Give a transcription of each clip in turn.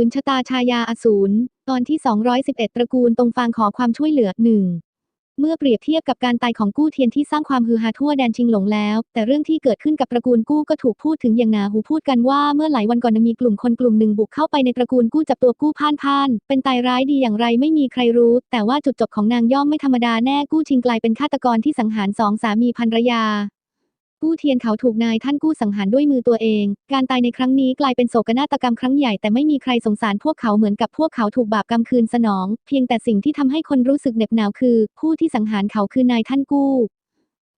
ืนชะตาชายาอสูร ตอนที่ 211 ตระกูลตรงฟางขอความช่วยเหลือหนึ่งเมื่อเปรียบเทียบกับการตายของกู้เทียนที่สร้างความฮือฮาทั่วแดนชิงหลงแล้ว แต่เรื่องที่เกิดขึ้นกับตระกูลกู้ก็ถูกพูดถึงอย่างหนาหูพูดกันว่าเมื่อหลายวันก่อนมีกลุ่มคนกลุ่มหนึ่งบุกเข้าไปในตระกูลกู้จับตัวกู้พ่านพ่าน เป็นตายร้ายดีอย่างไรไม่มีใครรู้ แต่ว่าจุดจบของนางย่อมไม่ธรรมดาแน่กู้ชิงกลายเป็นฆาตกรที่สังหารสองสามีภรรยา กู้เทียนเขาถูกนายท่านกู้สังหารด้วยมือตัวเอง การตายในครั้งนี้กลายเป็นโศกนาฏกรรมครั้งใหญ่แต่ไม่มีใครสงสารพวกเขาเหมือนกับพวกเขาถูกบาปกรรมคืนสนอง เพียงแต่สิ่งที่ทำให้คนรู้สึกเหน็บหนาวคือ ผู้ที่สังหารเขาคือนายท่านกู้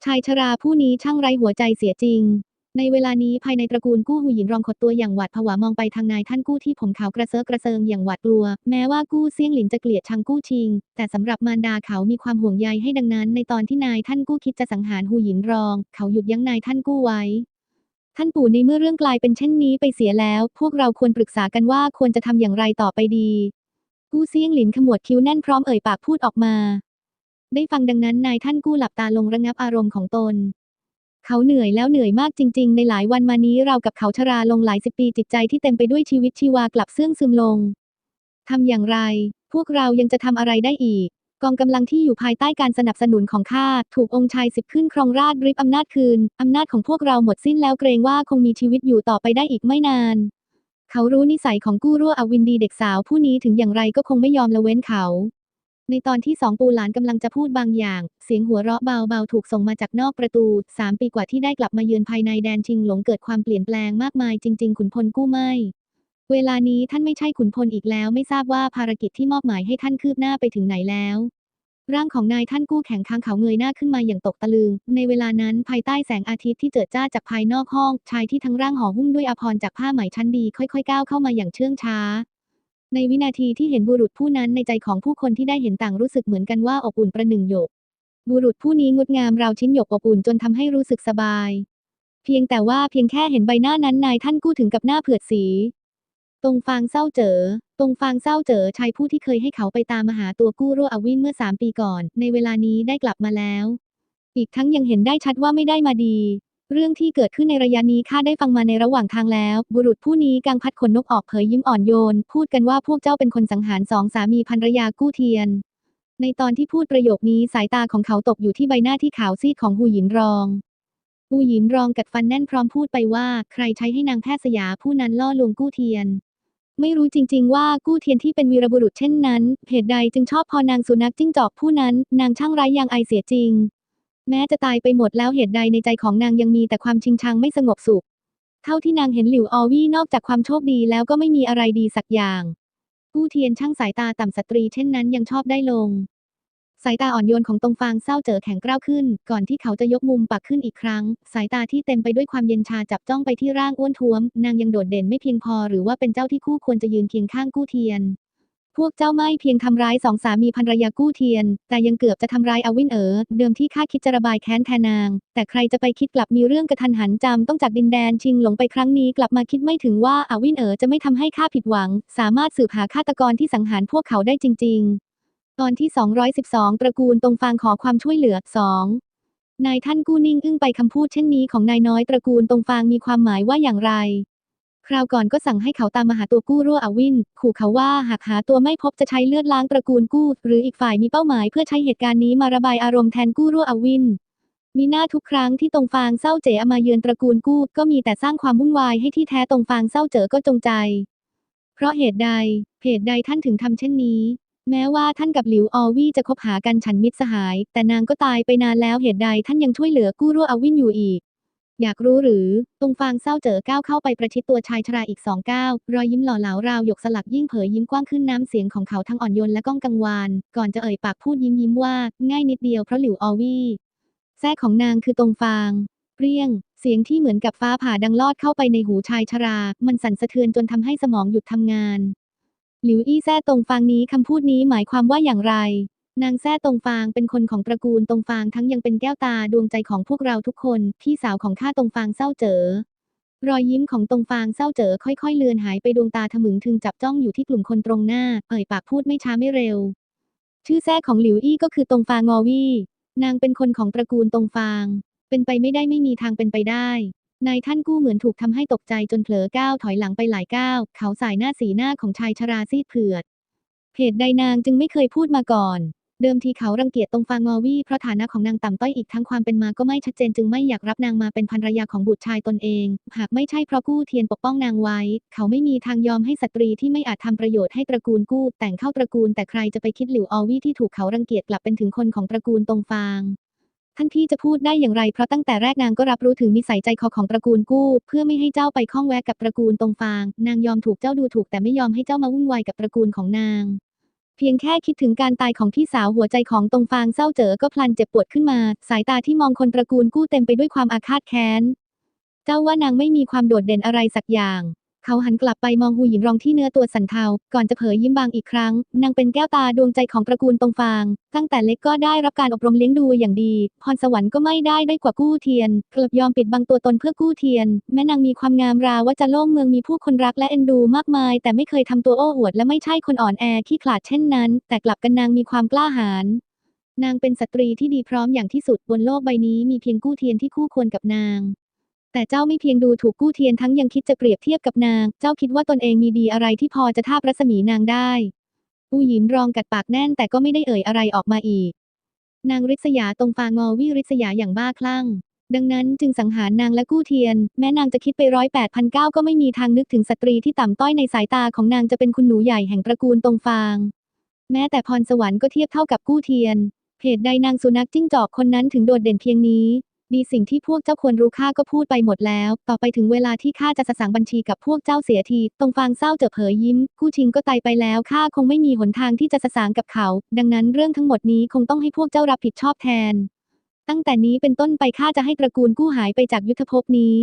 ชายชราผู้นี้ช่างไร้หัวใจเสียจริง ในเวลานี้ภายในตระกูลกู้หูหยินรองขดตัวอย่างหวาดผวามองไปทางนายท่านกู้ที่ผมขาวกระเซาะกระเซิงอย่างหวาดกลัว แม้ว่ากู้เซี่ยงหลินจะเกลียดชังกู้ชิง แต่สำหรับมารดาเขามีความห่วงใยให้ดังนั้น ในตอนที่นายท่านกู้คิดจะสังหารหูหยินรอง เขาหยุดยั้งนายท่านกู้ไว้ ท่านปู่ในเมื่อเรื่องกลายเป็นเช่นนี้ไปเสียแล้ว พวกเราควรปรึกษากันว่าควรจะทำอย่างไรต่อไปดี กู้เซี่ยงหลินขมวดคิ้วแน่นพร้อมเอ่ยปากพูดออกมา ได้ฟังดังนั้นนายท่านกู้หลับตาลงระงับอารมณ์ของตน เขาเหนื่อยแล้วเหนื่อยมากจริง ๆ ในหลายวันมานี้เรากับเขาชราลงหลายสิบปีจิตใจที่เต็มไปด้วยชีวิตชีวากลับเสื่องซึมลง ทำอย่างไร พวกเรายังจะทำอะไรได้อีก กองกำลังที่อยู่ภายใต้การสนับสนุนของข้าถูกองค์ชายสิบขึ้นครองราชริบอำนาจคืนอำนาจของพวกเราหมดสิ้นแล้วเกรงว่าคงมีชีวิตอยู่ต่อไปได้อีกไม่นาน เขารู้นิสัยของกู้รั่วอวินดีเด็กสาวผู้นี้ถึงอย่างไรก็คงไม่ยอมละเว้นเขา ในตอนที่สองปูหลานกำลังจะพูดบางอย่าง เสียงหัวเราะเบาๆถูกส่งมาจากนอกประตู สามปีกว่าที่ได้กลับมาเยือนภายในแดนชิงหลงเกิดความเปลี่ยนแปลงมากมายจริง ๆ ขุนพลกู้ไม่ เวลานี้ท่านไม่ใช่ขุนพลอีกแล้ว ไม่ทราบว่าภารกิจที่มอบหมายให้ท่านคืบหน้าไปถึงไหนแล้ว ร่างของนายท่านกู้แข็งค้างเขาเงยหน้าขึ้นมาอย่างตกตะลึง ในเวลานั้นภายใต้แสงอาทิตย์ที่เจิดจ้าจากภายนอกห้อง ชายที่ทั้งร่างห่อหุ้มด้วยอภรณ์จากผ้าไหมชั้นดี ค่อยๆก้าวเข้ามาอย่างเชื่องช้า ในวินาทีที่เห็นบุรุษผู้นั้นในใจของผู้คนที่ได้เห็นต่างรู้สึกเหมือนกันว่าอบอุ่นประหนึ่งหยก บุรุษผู้นี้งดงามราวชิ้นหยกอบอุ่นจนทำให้รู้สึกสบาย เพียงแต่ว่าเพียงแค่เห็นใบหน้านั้นนายท่านกู้ถึงกับหน้าเผือดสี ตรงฟางเศร้าเจอ ตรงฟางเศร้าเจอชายผู้ที่เคยให้เขาไปตามมาหาตัวกู้รั่วอวินเมื่อสามปีก่อน ในเวลานี้ได้กลับมาแล้ว อีกทั้งยังเห็นได้ชัดว่าไม่ได้มาดี เรื่องที่เกิดขึ้นในระยะนี้ข้าได้ฟังมาในระหว่างทางแล้ว บุรุษผู้นี้กังพัดขนนกออกเผยยิ้มอ่อนโยน พูดกันว่าพวกเจ้าเป็นคนสังหารสองสามีภรรยากู้เทียน ในตอนที่พูดประโยคนี้สายตาของเขาตกอยู่ที่ใบหน้าที่ขาวซีดของหูหยินรองหูหยินรองกัดฟันแน่นพร้อมพูดไปว่า ใครใช้ให้นางแพทย์สยาผู้นั้นล่อลวงกู้เทียน ไม่รู้จริง ๆ ว่ากู้เทียนที่เป็นวีรบุรุษเช่นนั้นเหตุใดจึงชอบพอนางสุนัขจิ้งจอกผู้นั้น นางช่างไร้ยางไอเสียจริง แม้จะตายไปหมดแล้วเหตุใดในใจของนางยังมีแต่ความชิงชังไม่สงบสุข เท่าที่นางเห็นหลิวออวี่นอกจากความโชคดีแล้วก็ไม่มีอะไรดีสักอย่างกู้เทียนช่างสายตาต่ำสตรีเช่นนั้นยังชอบได้ลง สายตาอ่อนโยนของตรงฟางเศร้าเจอแข็งกร้าวขึ้น ก่อนที่เขาจะยกมุมปากขึ้นอีกครั้ง สายตาที่เต็มไปด้วยความเย็นชาจับจ้องไปที่ร่างอ้วนท้วม นางยังโดดเด่นไม่เพียงพอหรือว่าเป็นเจ้าที่คู่ควรจะยืนเคียงข้างกู้เทียน พวกเจ้าไม่เพียงทำร้ายสองสามีภรรยากู้เทียน แต่ยังเกือบจะทำร้ายอวินเอ๋อเดิมที่ข้าคิดจะระบายแค้นแทนนาง แต่ใครจะไปคิดกลับมีเรื่องกระทันหันจำต้องจากดินแดนชิงหลงไปครั้งนี้กลับมาคิดไม่ถึงว่าอวินเอ๋อจะไม่ทำให้ข้าผิดหวัง สามารถสืบหาฆาตกรที่สังหารพวกเขาได้จริง ๆ ตอนที่ 212 ตระกูลตรงฟางขอความช่วยเหลือ 2. นายท่านกู้นิ่งอึ้งไปคำพูดเช่นนี้ของนายน้อยตระกูลตรงฟางมีความหมายว่าอย่างไร คราวก่อนก็สั่งให้เขาตามมาหาตัวกู้รั่วอวิน ขู่เขาว่าหากหาตัวไม่พบจะใช้เลือดล้างตระกูลกู้ หรืออีกฝ่ายมีเป้าหมายเพื่อใช้เหตุการณ์นี้มาระบายอารมณ์แทนกู้รั่วอวิน มีหน้าทุกครั้งที่ตรงฟางเศร้าเจ๋อมาเยือนตระกูลกู้ ก็มีแต่สร้างความวุ่นวายให้ที่แท้ตรงฟางเศร้าเจ๋อก็จงใจ เพราะเหตุใด เหตุใดท่านถึงทำเช่นนี้ แม้ว่าท่านกับหลิวออวี่จะคบหากันฉันมิตรสหาย แต่นางก็ตายไปนานแล้วเหตุใดท่านยังช่วยเหลือกู้รั่วอวินอยู่อีก อยากรู้หรือ ตรงฟางเศร้าเจอก้าวเข้าไปประชิดตัวชายชราอีกสองก้าวรอยยิ้มหล่อเหลาราวหยกสลักยิ่งเผยยิ้มกว้างขึ้นน้ำเสียงของเขาทั้งอ่อนโยนและก้องกังวาน ก่อนจะเอ่ยปากพูดยิ้มยิ้มว่า ง่ายนิดเดียวเพราะหลิวออวี่แท้ของนางคือตรงฟางเปรี้ยง เสียงที่เหมือนกับฟ้าผ่าดังลอดเข้าไปในหูชายชรา มันสั่นสะเทือนจนทำให้สมองหยุดทำงาน หลิวอี้แซ่ตรงฟางนี้คำพูดนี้หมายความว่าอย่างไร นางแซ่ตรงฟางเป็นคนของตระกูลตรงฟางทั้งยังเป็นแก้วตาดวงใจของพวกเราทุกคน พี่สาวของข้าตรงฟางเศร้าเจอ รอยยิ้มของตรงฟางเศร้าเจอค่อยๆ เลือนหายไปดวงตาทะมึงถึงจับจ้องอยู่ที่กลุ่มคนตรงหน้า เอ่ยปากพูดไม่ช้าไม่เร็ว ชื่อแท้ของหลิวอี้ก็คือตรงฟางงอวี่นางเป็นคนของตระกูลตรงฟาง เป็นไปไม่ได้ไม่มีทางเป็นไปได้นายท่านกู้เหมือนถูกทำให้ตกใจจนเผลอก้าวถอยหลังไปหลายก้าว เขาสายหน้าสีหน้าของชายชราซีดเผือดเหตุใดนางจึงไม่เคยพูดมาก่อน เดิมทีเขารังเกียจตรงฟางงอวี่เพราะฐานะของนางต่ำต้อยอีกทั้งความเป็นมาก็ไม่ชัดเจนจึงไม่อยากรับนางมาเป็นภรรยาของบุตรชายตนเอง หากไม่ใช่เพราะกู้เทียนปกป้องนางไว้ เขาไม่มีทางยอมให้สตรีที่ไม่อาจทำประโยชน์ให้ตระกูลกู้แต่งเข้าตระกูล แต่ใครจะไปคิดหลิวออวี่ที่ถูกเขารังเกียจกลับเป็นถึงคนของตระกูลตรงฟางท่านพี่จะพูดได้อย่างไรเพราะตั้งแต่แรกนางก็รับรู้ถึงนิสัยใจคอของตระกูลกู้ เพื่อไม่ให้เจ้าไปข้องแวะกับตระกูลตรงฟาง นางยอมถูกเจ้าดูถูกแต่ไม่ยอมให้เจ้ามาวุ่นวายกับตระกูลของนาง เพียงแค่คิดถึงการตายของพี่สาวหัวใจของตรงฟางเศร้าเจอก็พลันเจ็บปวดขึ้นมา สายตาที่มองคนตระกูลกู้เต็มไปด้วยความอาฆาตแค้น เจ้าว่านางไม่มีความโดดเด่นอะไรสักอย่าง เขาหันกลับไปมองหูหยินรองที่เนื้อตัวสันเทา ก่อนจะเผยยิ้มบางอีกครั้ง นางเป็นแก้วตาดวงใจของตระกูลตรงฟาง ตั้งแต่เล็กก็ได้รับการอบรมเลี้ยงดูอย่างดี พรสวรรค์ก็ไม่ได้ได้กว่ากู้เทียน กลับยอมปิดบังตัวตนเพื่อกู้เทียน แม่นางมีความงามราวว่าจะโล่งเมืองมีผู้คนรักและเอ็นดูมากมาย แต่ไม่เคยทำตัวโอ้อวดและไม่ใช่คนอ่อนแอขี้ขลาดเช่นนั้น แต่กลับกันนางมีความกล้าหาญนางเป็นสตรีที่ดีพร้อมอย่างที่สุดบนโลกใบนี้มีเพียงกู้เทียนที่คู่ควรกับนาง แต่เจ้าไม่เพียงดูถูกกู้เทียนทั้งยังคิดจะเปรียบเทียบกับนาง เจ้าคิดว่าตนเองมีดีอะไรที่พอจะท่ารัศมีนางได้ อูหยินรองกัดปากแน่นแต่ก็ไม่ได้เอ่ยอะไรออกมาอีก นางริษยาตรงฟางอวิริษยาอย่างบ้าคลั่ง ดังนั้นจึงสังหารนางและกู้เทียน แม้นางจะคิดไปร้อยแปดพันเก้าก็ไม่มีทางนึกถึงสตรีที่ต่ำต้อยในสายตาของนางจะเป็นคุณหนูใหญ่แห่งตระกูลตรงฟาง แม้แต่พรสวรรค์ก็เทียบเท่ากับกู้เทียนเหตุใดนางสุนัขจิ้งจอกคนนั้นถึงโดดเด่นเพียงนี้ มีสิ่งที่พวกเจ้าควรรู้ข้าก็พูดไปหมดแล้ว ต่อไปถึงเวลาที่ข้าจะสะสางบัญชีกับพวกเจ้าเสียที ตรงฟางเศร้าเจอเผยยิ้ม กู้ชิงก็ตายไปแล้วข้าคงไม่มีหนทางที่จะสะสางกับเขา ดังนั้นเรื่องทั้งหมดนี้คงต้องให้พวกเจ้ารับผิดชอบแทน ตั้งแต่นี้เป็นต้นไปข้าจะให้ตระกูลกู้หายไปจากยุทธภพนี้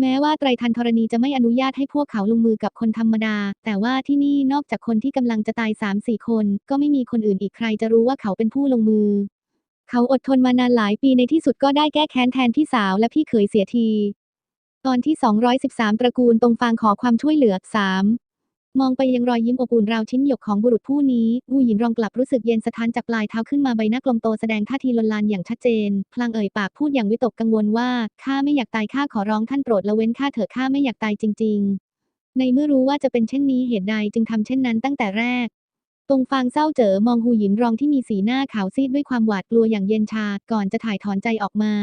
แม้ว่าไตรทันธรณีจะไม่อนุญาตให้พวกเขาลงมือกับคนธรรมดา แต่ว่าที่นี่นอกจากคนที่กำลังจะตายสามสี่คน ก็ไม่มีคนอื่นอีกใครจะรู้ว่าเขาเป็นผู้ลงมือ เขาอดทนมานานหลายปีในที่สุดก็ได้แก้แค้นแทนพี่สาวและพี่เขยเสียที ตอนที่ 213 ตระกูลตรงฟางขอความช่วยเหลือ 3 มองไปยังรอยยิ้มอบอุ่นราวชิ้นหยกของบุรุษผู้นี้วูหยินรองกลับรู้สึกเย็นสะท้านจากปลายเท้าขึ้นมาใบหน้ากลมโตแสดงท่าทีลนลานอย่างชัดเจน พลางเอ่ยปากพูดอย่างวิตกกังวลว่าข้าไม่อยากตายข้าขอร้องท่านโปรดละเว้นข้าเถอะข้าไม่อยากตายจริง ๆ ในเมื่อรู้ว่าจะเป็นเช่นนี้เหตุใดจึงทำเช่นนั้นตั้งแต่แรก ตรงฟางเศร้าเจอมองหูหยินรองที่มีสีหน้าขาวซีดด้วยความหวาดกลัวอย่างเย็นชาก่อนจะถ่ายถอนใจออกมา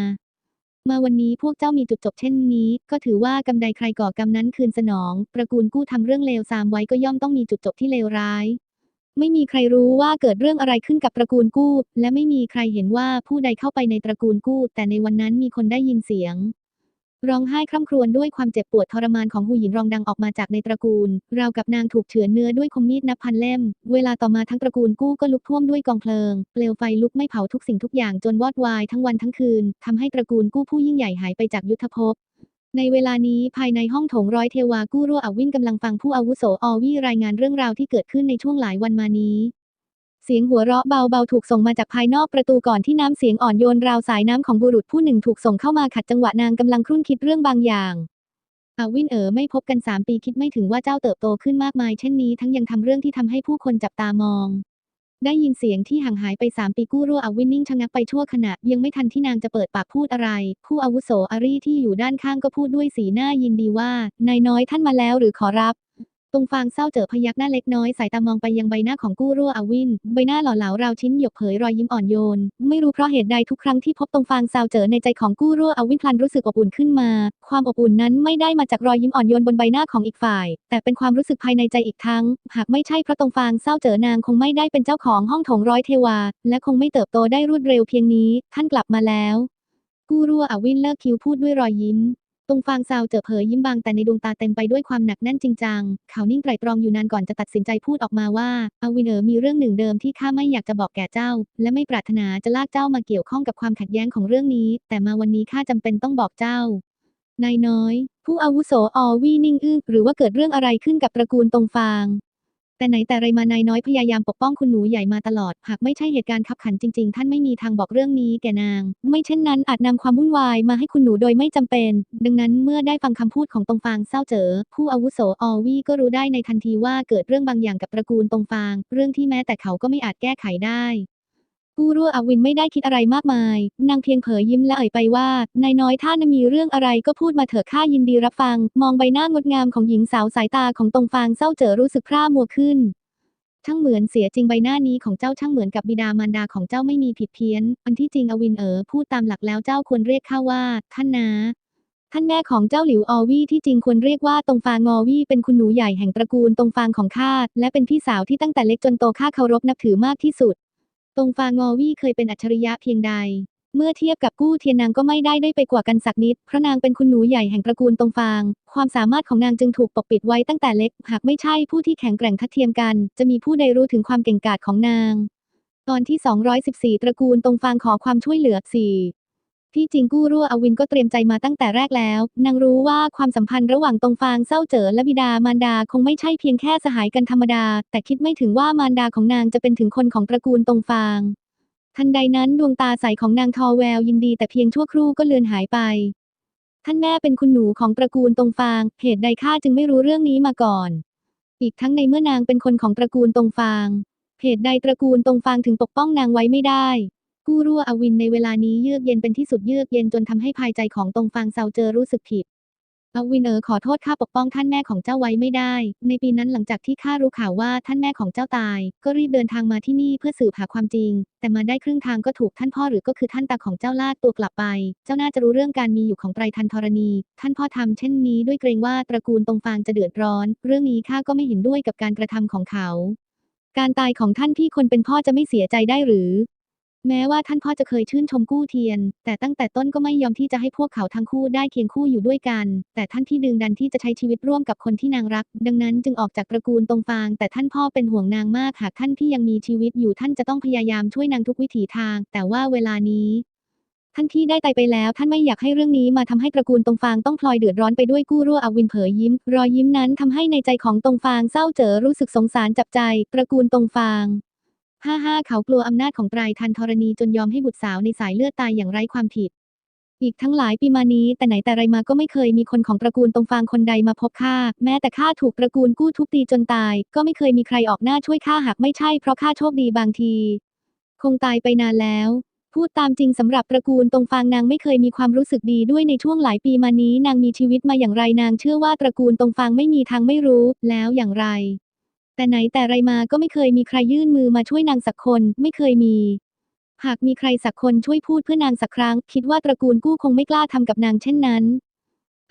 มาวันนี้พวกเจ้ามีจุดจบเช่นนี้ ก็ถือว่ากำใดใครก่อกรรมนั้นคืนสนองตระกูลกู้ทำเรื่องเลวซามไว้ก็ย่อมต้องมีจุดจบที่เลวร้าย ไม่มีใครรู้ว่าเกิดเรื่องอะไรขึ้นกับตระกูลกู้ และไม่มีใครเห็นว่าผู้ใดเข้าไปในตระกูลกู้ แต่ในวันนั้นมีคนได้ยินเสียง ร้องไห้คร่ำครวญด้วยความเจ็บปวดทรมานของหูหยินรองดังออกมาจากในตระกูล ราวกับนางถูกเฉือนเนื้อด้วยคมมีดนับพันเล่ม เวลาต่อมาทั้งตระกูลกู้ก็ลุกท่วมด้วยกองเพลิง เปลวไฟลุกไม่เผาทุกสิ่งทุกอย่างจนวอดวายทั้งวันทั้งคืนทำให้ตระกูลกู้ผู้ยิ่งใหญ่หายไปจากยุทธภพในเวลานี้ภายในห้องโถงร้อยเทวากู้รั่วอวินกำลังฟังผู้อาวุโสออวี่รายงานเรื่องราวที่เกิดขึ้นในช่วงหลายวันมานี้ เสียงหัวเราะเบาๆถูกส่งมาจากภายนอกประตูก่อนที่น้ำเสียงอ่อนโยนราวสายน้ำของบุรุษผู้หนึ่งถูกส่งเข้ามาขัดจังหวะนางกำลังครุ่นคิดเรื่องบางอย่างอาวินเอ๋อไม่พบกันสามปีคิดไม่ถึงว่าเจ้าเติบโตขึ้นมากมายเช่นนี้ทั้งยังทำเรื่องที่ทำให้ผู้คนจับตามอง ได้ยินเสียงที่ห่างหายไปสามปีกู้รั่วอาวินนิ่งชะงักไปชั่วขณะยังไม่ทันที่นางจะเปิดปากพูดอะไร ผู้อาวุโสอารีที่อยู่ด้านข้างก็พูดด้วยสีหน้ายินดีว่านายน้อยท่านมาแล้วหรือขอรับ ตรงฟางเศร้าเจอพยักหน้าเล็กน้อยสายตามองไปยังใบหน้าของกู้รั่วอวิน ใบหน้าหล่อเหลาราวชิ้นหยกเผยรอยยิ้มอ่อนโยน ไม่รู้เพราะเหตุใดทุกครั้งที่พบตรงฟางเศร้าเจอในใจของกู้รั่วอวินพลันรู้สึกอบอุ่นขึ้นมา ความอบอุ่นนั้นไม่ได้มาจากรอยยิ้มอ่อนโยนบนใบหน้าของอีกฝ่าย แต่เป็นความรู้สึกภายในใจอีกทั้ง หากไม่ใช่เพราะตรงฟางเศร้าเจอนางคงไม่ได้เป็นเจ้าของห้องโถงร้อยเทวา และคงไม่เติบโตได้รวดเร็วเพียงนี้ ท่านกลับมาแล้ว กู้รั่วอวินเลิกคิ้วพูดด้วยรอยยิ้ม ตรงฟางซาวเจอเผยยิ้มบางแต่ในดวงตาเต็มไปด้วยความหนักแน่นจริงจัง เขานิ่งไตรตรองอยู่นานก่อนจะตัดสินใจพูดออกมาว่าอาวินเอ๋อมีเรื่องหนึ่งเดิมที่ข้าไม่อยากจะบอกแก่เจ้า และไม่ปรารถนาจะลากเจ้ามาเกี่ยวข้องกับความขัดแย้งของเรื่องนี้ แต่มาวันนี้ข้าจำเป็นต้องบอกเจ้านายน้อย ผู้อาวุโสออวีนิ่งอึ้งหรือว่าเกิดเรื่องอะไรขึ้นกับตระกูลตรงฟาง แต่ไหนแต่ไรมานายน้อยพยายามปกป้องคุณหนูใหญ่มาตลอด หากไม่ใช่เหตุการณ์ขับขันจริง ๆ ท่านไม่มีทางบอกเรื่องนี้แก่นาง ไม่เช่นนั้นอาจนำความวุ่นวายมาให้คุณหนูโดยไม่จำเป็น ดังนั้นเมื่อได้ฟังคำพูดของตรงฟางเศร้าเจอผู้อาวุโสออวี่ก็รู้ได้ในทันทีว่าเกิดเรื่องบางอย่างกับตระกูลตรงฟาง เรื่องที่แม้แต่เขาก็ไม่อาจแก้ไขได้ กู้รั่วอวินไม่ได้คิดอะไรมากมาย นางเพียงเผยยิ้มและเอ่ยไปว่านายน้อยถ้านะมีเรื่องอะไรก็พูดมาเถอะข้ายินดีรับฟัง มองใบหน้างดงามของหญิงสาวสายตาของตรงฟางเศร้าเจอรู้สึกพร่ามัวขึ้นช่างเหมือนเสียจริงใบหน้านี้ของเจ้าช่างเหมือนกับบิดามารดาของเจ้าไม่มีผิดเพี้ยน อันที่จริงอวินเอ๋อพูดตามหลักแล้วเจ้าควรเรียกข้าว่า ท่านนาท่านแม่ของเจ้าหลิวอวี่ที่จริงควรเรียกว่าตรงฟางงอวี่เป็นคุณหนูใหญ่แห่งตระกูลตรงฟางของข้าและเป็นพี่สาวที่ตั้งแต่เล็กจนโตข้าเคารพนับถือมากที่สุด ตรงฟางงอวี่เคยเป็นอัจฉริยะเพียงใด เมื่อเทียบกับกู้เทียนนางก็ไม่ได้ได้ไปกว่ากันสักนิด เพราะนางเป็นคุณหนูใหญ่แห่งตระกูลตรงฟาง ความสามารถของนางจึงถูกปกปิดไว้ตั้งแต่เล็ก หากไม่ใช่ผู้ที่แข็งแกร่งทัดเทียมกัน จะมีผู้ใดรู้ถึงความเก่งกาจของนาง ตอนที่ 214 ตระกูลตรงฟางขอความช่วยเหลือ 4 ที่จริงกู้รั่วอวินก็เตรียมใจมาตั้งแต่แรกแล้ว นางรู้ว่าความสัมพันธ์ระหว่างตรงฟางเศร้าเจ๋อและบิดามารดาคงไม่ใช่เพียงแค่สหายกันธรรมดา แต่คิดไม่ถึงว่ามารดาของนางจะเป็นถึงคนของตระกูลตรงฟาง ทันใดนั้นดวงตาใสของนางทอแววยินดีแต่เพียงชั่วครู่ก็เลือนหายไป ท่านแม่เป็นคุณหนูของตระกูลตรงฟาง เหตุใดข้าจึงไม่รู้เรื่องนี้มาก่อน อีกทั้งในเมื่อนางเป็นคนของตระกูลตรงฟาง เหตุใดตระกูลตรงฟางถึงปกป้องนางไว้ไม่ได้ กู้รั่วอวินในเวลานี้เยือกเย็นเป็นที่สุดเยือกเย็นจนทำให้ภายใจของตรงฟางเซาเจอรู้สึกผิดอวินเออขอโทษข้าปกป้องท่านแม่ของเจ้าไว้ไม่ได้ ในปีนั้นหลังจากที่ข้ารู้ข่าวว่าท่านแม่ของเจ้าตาย ก็รีบเดินทางมาที่นี่เพื่อสืบหาความจริง แต่มาได้ครึ่งทางก็ถูกท่านพ่อหรือก็คือท่านตาของเจ้าลากตัวกลับไป เจ้าน่าจะรู้เรื่องการมีอยู่ของไตรทันธรณี ท่านพ่อทำเช่นนี้ด้วยเกรงว่าตระกูลตรงฟางจะเดือดร้อน เรื่องนี้ข้าก็ไม่เห็นด้วยกับการกระทำของเขา การตายของท่านพี่คนเป็นพ่อจะไม่เสียใจได้หรือ แม้ว่าท่านพ่อจะเคยชื่นชมกู้เทียน แต่ตั้งแต่ต้นก็ไม่ยอมที่จะให้พวกเขาทั้งคู่ได้เคียงคู่อยู่ด้วยกัน แต่ท่านพี่ดึงดันที่จะใช้ชีวิตร่วมกับคนที่นางรัก ดังนั้นจึงออกจากตระกูลตรงฟาง แต่ท่านพ่อเป็นห่วงนางมากหากท่านพี่ยังมีชีวิตอยู่ท่านจะต้องพยายามช่วยนางทุกวิถีทาง แต่ว่าเวลานี้ท่านพี่ได้ตายไปแล้วท่านไม่อยากให้เรื่องนี้มาทำให้ตระกูลตรงฟางต้องพลอยเดือดร้อนไปด้วยกู้รั่วอวินเผยยิ้ม รอยยิ้มนั้นทำให้ในใจของตรงฟางเศร้าเจอรู้สึกสงสารจับใจ ตระกูลตรงฟาง ห้าห้าเขากลัวอำนาจของไตรทันธรณีจนยอมให้บุตรสาวในสายเลือดตายอย่างไร้ความผิด อีกทั้งหลายปีมานี้แต่ไหนแต่ไรมาก็ไม่เคยมีคนของตระกูลตรงฟางคนใดมาพบข้าแม้แต่ข้าถูกตระกูลกู้ทุบตีจนตาย ก็ไม่เคยมีใครออกหน้าช่วยข้าหากไม่ใช่เพราะข้าโชคดีบางที คงตายไปนานแล้วพูดตามจริงสำหรับตระกูลตรงฟางนางไม่เคยมีความรู้สึกดีด้วยในช่วงหลายปีมานี้นางมีชีวิตมาอย่างไรนางเชื่อว่าตระกูลตรงฟางไม่มีทางไม่รู้ แล้วอย่างไร แต่ไหนแต่ไรมาก็ไม่เคยมีใครยื่นมือมาช่วยนางสักคน ไม่เคยมี หากมีใครสักคนช่วยพูดเพื่อนางสักครั้ง คิดว่าตระกูลกู้คงไม่กล้าทำกับนางเช่นนั้น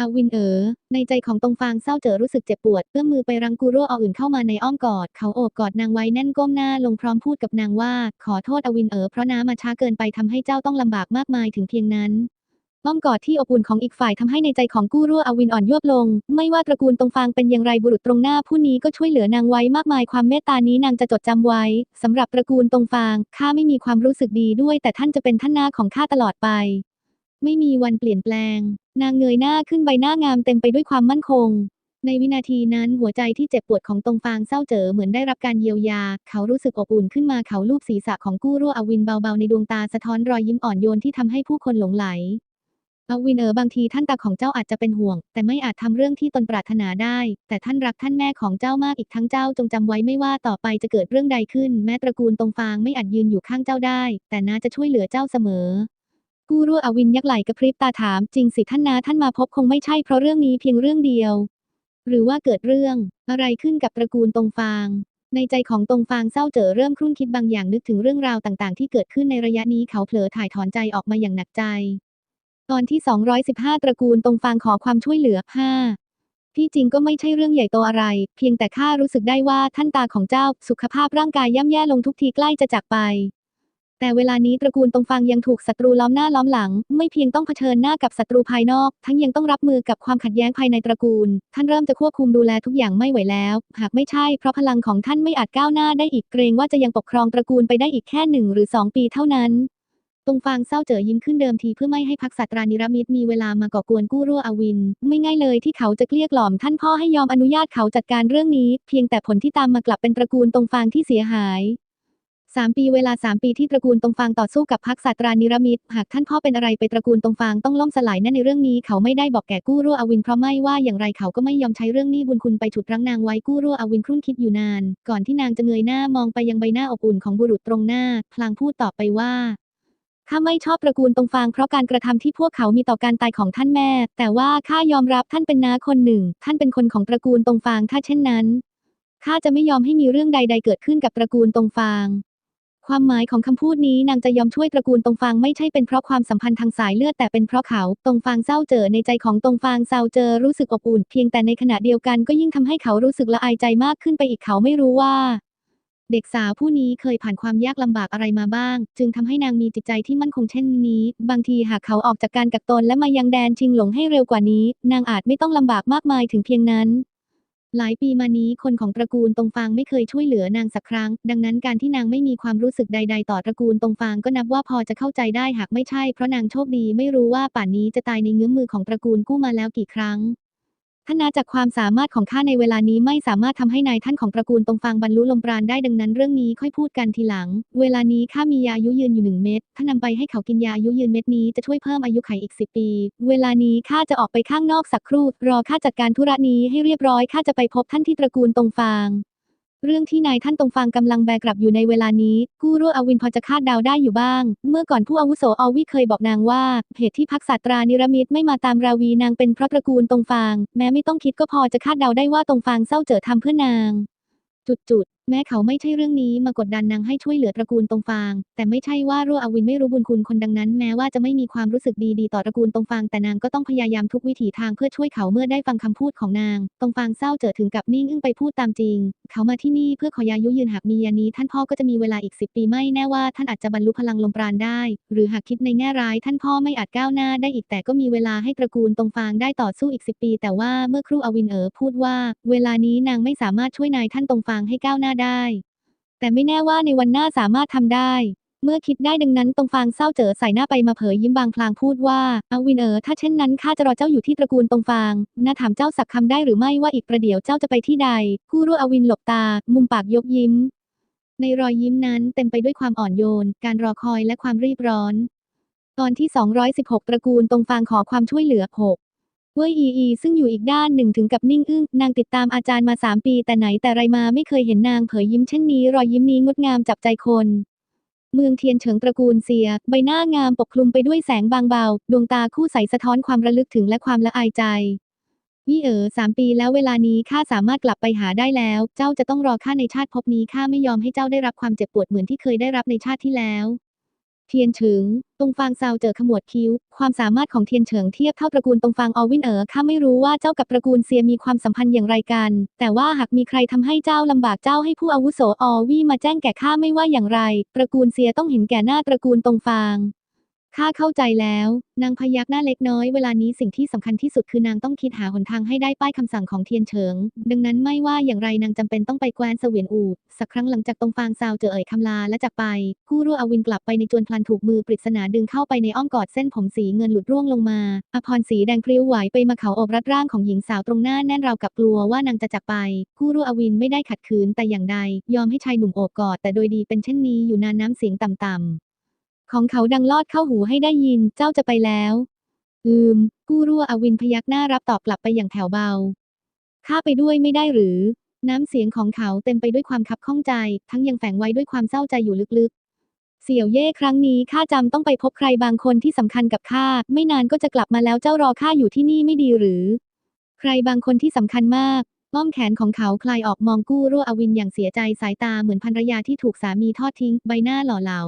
อาวินเอ๋อในใจของตรงฟางเศร้าเจอรู้สึกเจ็บปวดเอื้อมมือไปรังกูโร่วเอาอื่นเข้ามาในอ้อมกอด เขาโอบกอดนางไว้แน่นก้มหน้าลงพร้อมพูดกับนางว่า ขอโทษอวินเอ๋อเพราะน้ามาช้าเกินไปทำให้เจ้าต้องลำบากมากมายถึงเพียงนั้น อ้อมกอดที่อบอุ่นของอีกฝ่ายทำให้ในใจของกู้รั่วอวินอ่อนยวบลง ไม่ว่าตระกูลตรงฟางเป็นอย่างไรบุรุษตรงหน้าผู้นี้ก็ช่วยเหลือนางไว้มากมายความเมตตานี้นางจะจดจำไว้สำหรับตระกูลตรงฟางข้าไม่มีความรู้สึกดีด้วย แต่ท่านจะเป็นท่านนาของข้าตลอดไป ไม่มีวันเปลี่ยนแปลง นางเงยหน้าขึ้นใบหน้างามเต็มไปด้วยความมั่นคงในวินาทีนั้นหัวใจที่เจ็บปวดของตรงฟางเศร้าเจอเหมือนได้รับการเยียวยา เขารู้สึกอบอุ่นขึ้นมาเขาลูบศีรษะของกู้รั่วอวินเบาๆในดวงตาสะท้อนรอยยิ้มอ่อนโยนที่ทำให้ผู้คนหลงไหล อาวินเออบางทีท่านตาของเจ้าอาจจะเป็นห่วง แต่ไม่อาจทำเรื่องที่ตนปรารถนาได้ แต่ท่านรักท่านแม่ของเจ้ามากอีกทั้งเจ้าจงจำไว้ไม่ว่าต่อไปจะเกิดเรื่องใดขึ้น แม้ตระกูลตรงฟางไม่อาจยืนอยู่ข้างเจ้าได้ แต่น้าจะช่วยเหลือเจ้าเสมอกู้รั่วอวินยักไหลกระพริบตาถามจริงสิท่านนาท่านมาพบคงไม่ใช่เพราะเรื่องนี้เพียงเรื่องเดียว หรือว่าเกิดเรื่องอะไรขึ้นกับตระกูลตรงฟางในใจของตรงฟางเศร้าเจอเริ่มครุ่นคิดบางอย่างนึกถึงเรื่องราวต่างๆ ที่เกิดขึ้นในระยะนี้เขาเผลอถ่ายถอนใจออกมาอย่างหนักใจ ตอนที่ 215 ตระกูลตรงฟางขอความช่วยเหลือ 5 ที่จริงก็ไม่ใช่เรื่องใหญ่โตอะไร เพียงแต่ข้ารู้สึกได้ว่าท่านตาของเจ้าสุขภาพร่างกายย่ำแย่ลงทุกทีใกล้จะจากไป แต่เวลานี้ตระกูลตรงฟางยังถูกศัตรูล้อมหน้าล้อมหลัง ไม่เพียงต้องเผชิญหน้ากับศัตรูภายนอก ทั้งยังต้องรับมือกับความขัดแย้งภายในตระกูล ท่านเริ่มจะควบคุมดูแลทุกอย่างไม่ไหวแล้ว หากไม่ใช่เพราะพลังของท่านไม่อาจก้าวหน้าได้อีกเกรงว่าจะยังปกครองตระกูลไปได้อีกแค่หนึ่งหรือสองปีเท่านั้น ตรงฟางเศร้าเจอยิ้มขึ้นเดิมทีเพื่อไม่ให้พักษาตรานิรมิตมีเวลามาก่อกวนกู้รั่วอวิน ไม่ง่ายเลยที่เขาจะเกลี้ยกล่อมท่านพ่อให้ยอมอนุญาตเขาจัดการเรื่องนี้ เพียงแต่ผลที่ตามมากลับเป็นตระกูลตรงฟางที่เสียหายสามปีเวลาสามปีที่ตระกูลตรงฟางต่อสู้กับพรรคศาสตรานิรมิตหากท่านพ่อเป็นอะไรไปตระกูลตรงฟางต้องล่มสลายแน่ในเรื่องนี้เขาไม่ได้บอกแก่กู้รั่วอวินเพราะไม่ว่าอย่างไรเขาก็ไม่ยอมใช้เรื่องนี้บุญคุณไปฉุดรั้งนางไว้กู้รั่วอวินครุ่นคิดอยู่นาน ก่อนที่นางจะเงยหน้ามองไปยังใบหน้าอบอุ่นของบุรุษตรงหน้า พลางพูดต่อไปว่า ข้าไม่ชอบตระกูลตรงฟางเพราะการกระทำที่พวกเขามีต่อการตายของท่านแม่ แต่ว่าข้ายอมรับท่านเป็นน้าคนหนึ่ง ท่านเป็นคนของตระกูลตรงฟางถ้าเช่นนั้นข้าจะไม่ยอมให้มีเรื่องใด ๆ เกิดขึ้นกับตระกูลตรงฟาง ความหมายของคำพูดนี้นางจะยอมช่วยตระกูลตรงฟางไม่ใช่เป็นเพราะความสัมพันธ์ทางสายเลือดแต่เป็นเพราะเขาตรงฟางเศร้าเจอในใจของตรงฟางเศร้าเจอรู้สึกอบอุ่น เพียงแต่ในขณะเดียวกันก็ยิ่งทำให้เขารู้สึกละอายใจมากขึ้นไปอีกเขาไม่รู้ว่า เด็กสาวผู้นี้เคยผ่านความยากลำบากอะไรมาบ้าง จึงทำให้นางมีจิตใจที่มั่นคงเช่นนี้ บางทีหากเขาออกจากการกักตนและมายังแดนชิงหลงให้เร็วกว่านี้ นางอาจไม่ต้องลำบากมากมายถึงเพียงนั้น หลายปีมานี้คนของตระกูลตรงฟางไม่เคยช่วยเหลือนางสักครั้ง ดังนั้นการที่นางไม่มีความรู้สึกใด ๆ ต่อตระกูลตรงฟางก็นับว่าพอจะเข้าใจได้หากไม่ใช่เพราะนางโชคดีไม่รู้ว่าป่านนี้จะตายในเงื้อมมือของตระกูลกู้มาแล้วกี่ครั้ง ท่านนาจากความสามารถของข้าในเวลานี้ไม่สามารถทำให้นายท่านของตระกูลตรงฟางบรรลุลมปราณได้ดังนั้นเรื่องนี้ค่อยพูดกันทีหลัง เวลานี้ข้ามียาอายุยืนอยู่หนึ่งเม็ดถ้านำไปให้เขากินยาอายุยืนเม็ดนี้จะช่วยเพิ่มอายุไขอีกสิปี เวลานี้ข้าจะออกไปข้างนอกสักครู่ รอข้าจัดการธุระนี้ให้เรียบร้อยข้าจะไปพบท่านที่ตระกูลตรงฟาง เรื่องที่นายท่านตรงฟางกำลังแบกกลับอยู่ในเวลานี้ กู้รั่วอวินพอจะคาดเดาได้อยู่บ้าง เมื่อก่อนผู้อาวุโสอวิเคยบอกนางว่า เหตุที่พักศาสตรานิรมิตไม่มาตามราวีนางเป็นเพราะตระกูลตรงฟาง แม้ไม่ต้องคิดก็พอจะคาดเดาได้ว่าตรงฟางเศร้าเจอทำเพื่อนาง จุด แม้เขาไม่ใช่เรื่องนี้มากดดันนางให้ช่วยเหลือตระกูลตรงฟาง แต่ไม่ใช่ว่ารั่วอวินไม่รู้บุญคุณคนดังนั้น แม้ว่าจะไม่มีความรู้สึกดีๆต่อตระกูลตรงฟาง แต่นางก็ต้องพยายามทุกวิถีทางเพื่อช่วยเขาเมื่อได้ฟังคำพูดของนาง ตรงฟางเศร้าเจอถึงกับนิ่งอึ้งไปพูดตามจริง เขามาที่นี่เพื่อขอยายุยืนหากมียานี้ ท่านพ่อก็จะมีเวลาอีกสิปีไม่แน่ว่าท่านอาจจะบรรลุพลังลมปราณได้ หรือหากคิดในแง่ร้าย ท่านพ่อไม่อาจก้าวหน้าได้อีกแต่ก็มีเวลาให้ตระกูลตรงฟางได้ต่อสู้อีกสิปี แต่ว่าเมื่อครูอวินเอ๋อพูดว่า เวลานี้นางไม่สามารถช่วยนายท่านตรงฟางให้ก้าวหน้าได้ แต่ไม่แน่ว่าในวันหน้าสามารถทำได้ เมื่อคิดได้ดังนั้นตรงฟางเศร้าเจอใส่หน้าไปมาเผยยิ้มบางพลางพูดว่าอาวินเอ๋อถ้าเช่นนั้นข้าจะรอเจ้าอยู่ที่ตระกูลตรงฟางน่าถามเจ้าสักคำได้หรือไม่ว่าอีกประเดี๋ยวเจ้าจะไปที่ใดกู้รั่วอวินหลบตา มุมปากยกยิ้ม ในรอยยิ้มนั้นเต็มไปด้วยความอ่อนโยน การรอคอยและความรีบร้อน ตอนที่ 216 ตระกูลตรงฟางขอความช่วยเหลือ6 เว่ยอีอีซึ่งอยู่อีกด้านหนึ่งถึงกับนิ่งอึ้งนางติดตามอาจารย์มาสามปีแต่ไหนแต่ไรมาไม่เคยเห็นนางเผยยิ้มเช่นนี้ รอยยิ้มนี้งดงามจับใจคน เมืองเทียนเฉิงตระกูลเสีย ใบหน้างามปกคลุมไปด้วยแสงบางเบา ดวงตาคู่ใสสะท้อนความระลึกถึงและความละอายใจนี่เอ๋อสามปีแล้วเวลานี้ข้าสามารถกลับไปหาได้แล้ว เจ้าจะต้องรอข้าในชาติภพนี้ข้าไม่ยอมให้เจ้าได้รับความเจ็บปวดเหมือนที่เคยได้รับในชาติที่แล้ว เทียนเฉิงตรงฟางซาวเจอขมวดคิ้ว ความสามารถของเทียนเฉิงเทียบเท่าตระกูลตรงฟางอวินเอ๋อข้าไม่รู้ว่าเจ้ากับตระกูลเซียมีความสัมพันธ์อย่างไรกัน แต่ว่าหากมีใครทำให้เจ้าลำบากเจ้าให้ผู้อาวุโสอวี่มาแจ้งแก่ข้าไม่ว่าอย่างไร ตระกูลเซียต้องเห็นแก่หน้าตระกูลตรงฟาง ข้าเข้าใจแล้ว นางพยักหน้าเล็กน้อย เวลานี้สิ่งที่สำคัญที่สุดคือนางต้องคิดหาหนทางให้ได้ป้ายคำสั่งของเทียนเฉิง ดังนั้นไม่ว่าอย่างไรนางจำเป็นต้องไปแคว้นเสวียนอูดสักครั้งหลังจากตรงฟางซาวเจอเอ่ยคำลาและจากไปกู้รั่วอวินกลับไปในจวนพลันถูกมือปริศนาดึงเข้าไปในอ้อมกอดเส้นผมสีเงินหลุดร่วงลงมา อภรสีแดงพริ้วไหวไปมาเขาอบรัดร่างของหญิงสาวตรงหน้าแน่นราวกับกลัวว่านางจะจากไปกู้รั่วอวินไม่ได้ขัดขืนแต่อย่างใด ยอมให้ชายหนุ่มโอบกอดแต่โดยดีเป็นเช่นนี้อยู่นานน้ำเสียงต่ำๆ ของเขาดังลอดเข้าหูให้ได้ยิน เจ้าจะไปแล้ว อืม กู้รั่วอวินพยักหน้ารับตอบกลับไปอย่างแถวเบา ข้าไปด้วยไม่ได้หรือ น้ำเสียงของเขาเต็มไปด้วยความคับข้องใจ ทั้งยังแฝงไว้ด้วยความเศร้าใจอยู่ลึกๆ เสี่ยวเย่ครั้งนี้ข้าจำต้องไปพบใครบางคนที่สำคัญกับข้า ไม่นานก็จะกลับมาแล้วเจ้ารอข้าอยู่ที่นี่ไม่ดีหรือ ใครบางคนที่สำคัญมากอ้อมแขนของเขาคลายออกมองกู้รั่วอวินอย่างเสียใจสายตาเหมือนภรรยาที่ถูกสามีทอดทิ้ง ใบหน้าหล่อเหลา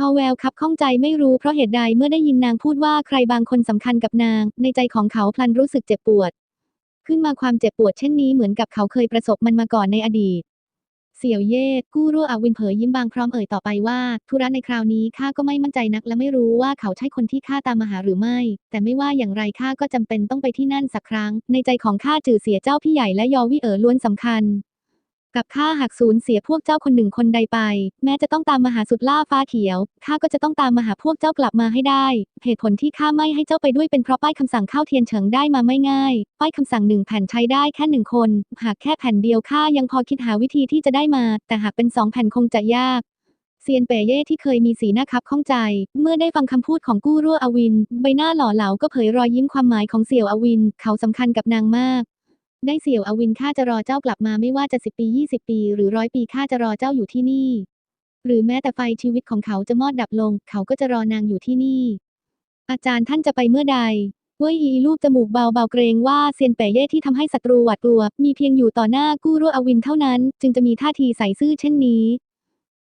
ทอแววคับข้องใจไม่รู้เพราะเหตุใดเมื่อได้ยินนางพูดว่าใครบางคนสำคัญกับนาง ในใจของเขาพลันรู้สึกเจ็บปวด ขึ้นมาความเจ็บปวดเช่นนี้เหมือนกับเขาเคยประสบมันมาก่อนในอดีต เสี่ยวเย่กู้รั่วอาวินเผยยิ้มบางพร้อมเอ่ยต่อไปว่าธุระในคราวนี้ข้าก็ไม่มั่นใจนักและไม่รู้ว่าเขาใช่คนที่ข้าตามมาหาหรือไม่ แต่ไม่ว่าอย่างไรข้าก็จำเป็นต้องไปที่นั่นสักครั้ง ในใจของข้าจือเสียเจ้าพี่ใหญ่และยอวี่เอ๋อล้วนสำคัญ กับข้าหากสูญเสียพวกเจ้าคนหนึ่งคนใดไป แม้จะต้องตามมาหาสุดล่าฟ้าเขียวข้าก็จะต้องตามมาหาพวกเจ้ากลับมาให้ได้ เหตุผลที่ข้าไม่ให้เจ้าไปด้วยเป็นเพราะป้ายคำสั่งเข้าเทียนเฉิงได้มาไม่ง่าย ป้ายคำสั่งหนึ่งแผ่นใช้ได้แค่หนึ่งคน หากแค่แผ่นเดียวข้ายังพอคิดหาวิธีที่จะได้มา แต่หากเป็นสองแผ่นคงจะยากเซียนเปเย่ที่เคยมีสีหน้าคับข้องใจ เมื่อได้ฟังคำพูดของกู้รั่วอวิน ใบหน้าหล่อเหลาก็เผยรอยยิ้มความหมายของเสี่ยวอวิน เขาสำคัญกับนางมาก ได้เสี่ยวอวินข้าจะรอเจ้ากลับมาไม่ว่าจะสิบปียี่สิบปี หรือร้อยปีข้าจะรอเจ้าอยู่ที่นี่ หรือแม้แต่ไฟชีวิตของเขาจะมอดดับลง เขาก็จะรอนางอยู่ที่นี่ อาจารย์ท่านจะไปเมื่อใดเว่ยอีลูบจมูกเบาเบาๆเกรงว่าเซียนเป่เย่ที่ทำให้ศัตรูหวาดกลัว มีเพียงอยู่ต่อหน้ากู้รั่วอวินเท่านั้น จึงจะมีท่าทีใส่ซื่อเช่นนี้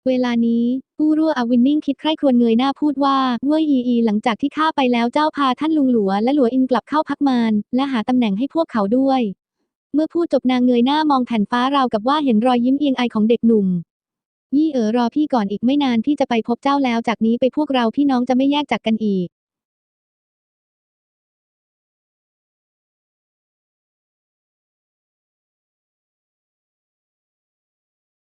เวลานี้กู้รั่วอวินนิ่งคิดใคร่ครวญเงยหน้าพูดว่าเว่ยอีอี หลังจากที่ข้าไปแล้วเจ้าพาท่านลุงหลัวและหลัวอินกลับเข้าพักมารและหาตำแหน่งให้พวกเขาด้วย เมื่อพูดจบนางเงยหน้ามองแผ่นฟ้าราวกับว่าเห็นรอยยิ้มเอียงอายของเด็กหนุ่ม ยี่เอ๋อรอพี่ก่อนอีกไม่นานพี่จะไปพบเจ้าแล้วจากนี้ไปพวกเราพี่น้องจะไม่แยกจากกันอีก